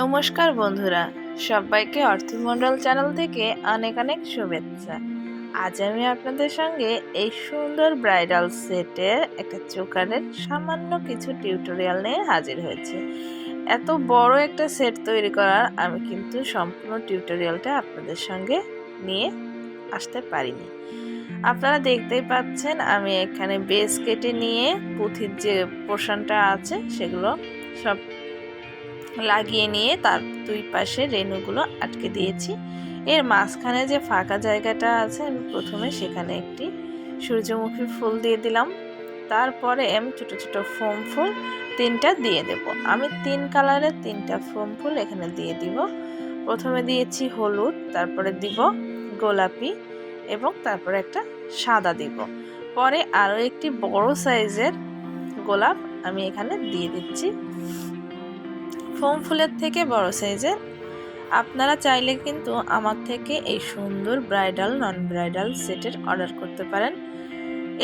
নমস্কার বন্ধুরা, সবাইকে অর্থমণ্ডল চ্যানেল থেকে অনেক অনেক শুভেচ্ছা। আজ আমি আপনাদের সঙ্গে এই সুন্দর ব্রাইডাল সেটের একটা চোকারের সামান্য কিছু টিউটোরিয়াল নিয়ে হাজির হয়েছি। এত বড় একটা সেট তৈরি করার আমি কিন্তু সম্পূর্ণ টিউটোরিয়ালটা আপনাদের সঙ্গে নিয়ে আসতে পারিনি। আপনারা দেখতেই পাচ্ছেন, আমি এখানে বেস কেটে নিয়ে পুঁথির যে পোর্শনটা আছে, সেগুলো সব লাগিয়ে নিয়ে তার দুই পাশে রেণুগুলো আটকে দিয়েছি। এর মাঝখানে যে ফাঁকা জায়গাটা আছে, আমি প্রথমে সেখানে একটি সূর্যমুখী ফুল দিয়ে দিলাম। তারপরে আমি ছোটো ছোটো ফোম ফুল তিনটা দিয়ে দেব। আমি তিন কালারের তিনটা ফোম ফুল এখানে দিয়ে দিব। প্রথমে দিয়েছি হলুদ, তারপরে দিব গোলাপি এবং তারপরে একটা সাদা দিব। পরে আরও একটি বড় সাইজের গোলাপ আমি এখানে দিয়ে দিচ্ছি। ফোম ফুলের থেকে বড় সাইজের। আপনারা চাইলে কিন্তু আমার থেকে এই সুন্দর ব্রাইডাল নন ব্রাইডাল সেটের অর্ডার করতে পারেন।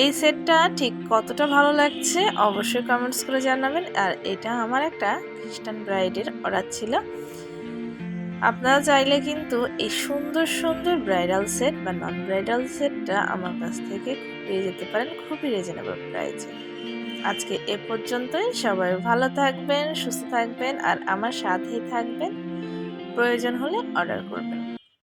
এই সেটটা ঠিক কতটা ভালো লাগছে অবশ্যই কমেন্টস করে জানাবেন। আর এটা আমার একটা খ্রিস্টান ব্রাইডের অর্ডার ছিল। আপনারা চাইলে কিন্তু এই সুন্দর সুন্দর ব্রাইডাল সেট বা নন ব্রাইডাল সেটটা আমার কাছ থেকে পেয়ে যেতে পারেন খুবই রিজনেবল প্রাইসে আজকে এ পর্যন্তই। সবাই ভালো থাকবেন, সুস্থ থাকবেন আর আমার সাথেই থাকবেন। প্রয়োজন হলে অর্ডার করবেন।